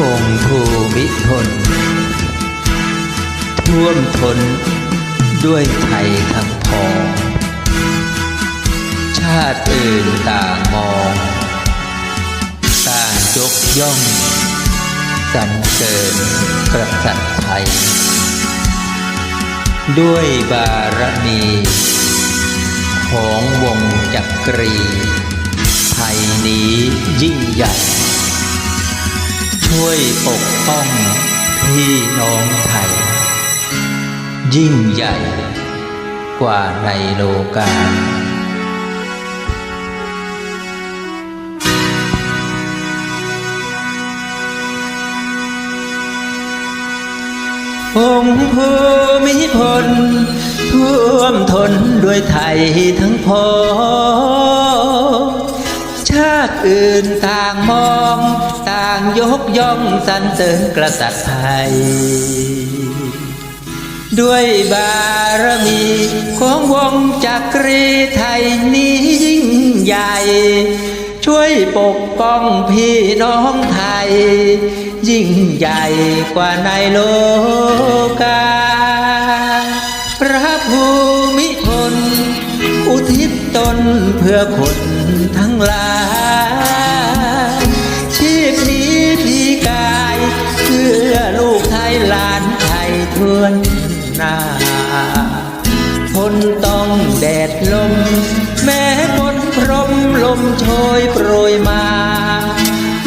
องค์ภูมิพลท่วมทนด้วยไทยทั้งพองชาติอื่นต่างมอง ต่างยกย่องสรรเสริญกษัตริย์ไทย ด้วยบารมี ของวงจักรี ไทยนี้ยิ่งใหญ่ ช่วยปกป้องพี่น้องไทย ยิ่งใหญ่กว่าในโลกาองค์ภูมิพลท่วมทนด้วยไทยทั้งพอ กย่องสรรเสริญกษัตริย์ไทย ด้วยบารมีของวงจักรีไทยนี้ยิ่งใหญ่ ช่วยปกป้องพี่น้องไทย ยิ่งใหญ่กว่าในโลกา พระภูมิพลอุทิศตนเพื่อคนทั้งหลาย แดดลม แม้ฝนพรมลมโชยโปรยมา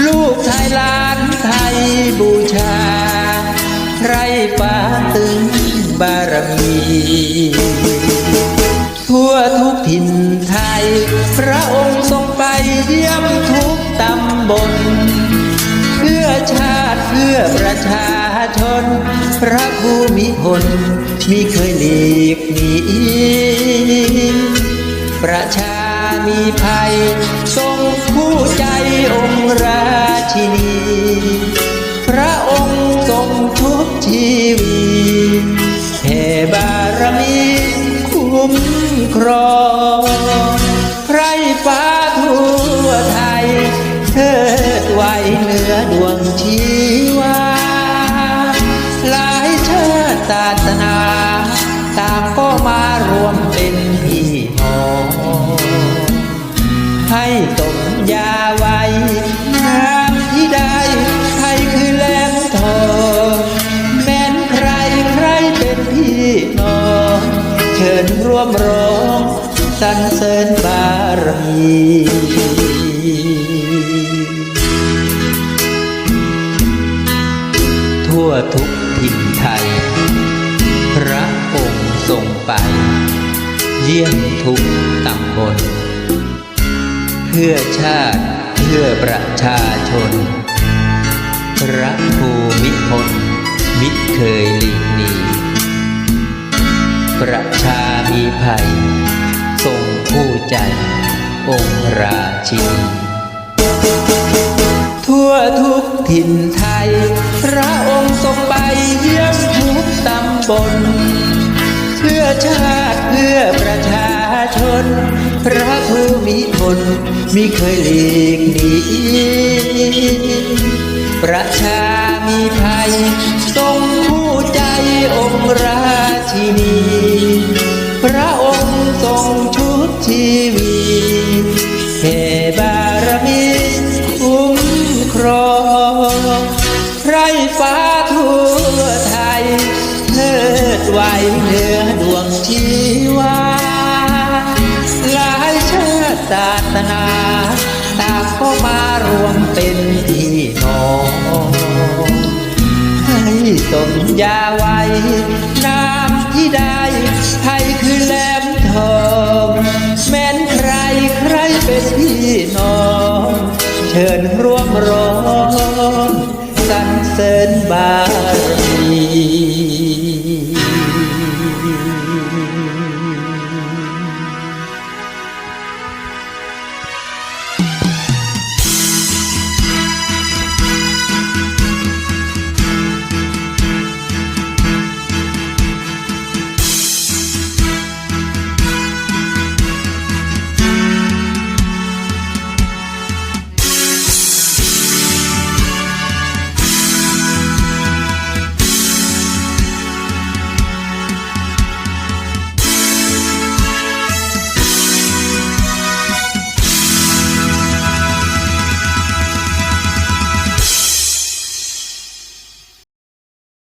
ลูกไทยหลานไทยบูชา ใครฟ้าตึงบารมี ทั่วทุกถิ่นไทย พระองค์ทรงไปเยี่ยมทุกตำบล เพื่อชาติเพื่อประชาชน พระภูมิพลมิเคยหลีกหนี ประชามีภัย ทรงผู้ใจองค์ราชินี พระองค์ทรงทุกชีวีแผ่บารมีคุ้มครองไพรฟ้าทั่วไทยเทิดไว้เหนือดวงชีวา หลายชาติศาสนาต่างก็ เชิญร่วมร้องสรรเสริญบารมีทั่วทุกถิ่นไทย พระองค์ทรงไป เยี่ยมทุกตำบล เพื่อชาติเพื่อประชาชน พระภูมิพลมิเคยหลีกหนีประ ชามีภัยทรงผู้ใจองค์ราชินีทั่วทุกถิ่นไทย พระองค์ทรงไปเยี่ยมทุกตำบล เพื่อชาติเพื่อประชาชน พระภูมิพลมิเคยหลีกหนีประชามีภัยทรงผู้ใจองค์ราชินี พระองค์ทรงชุดชีวีแผ่บารมีคุ้มครองไพรฟ้าทั่วไทยเทิดไว้เหนือดวงชีวาหลายชาติศาสนาต่างก็มารวมเป็นพี่ สมยาไว้นามที่ได้ไทยคือแหลมทองแม้นใครใครเป็นพี่น้อง เชิญร่วมร้องสรรเสริญบาร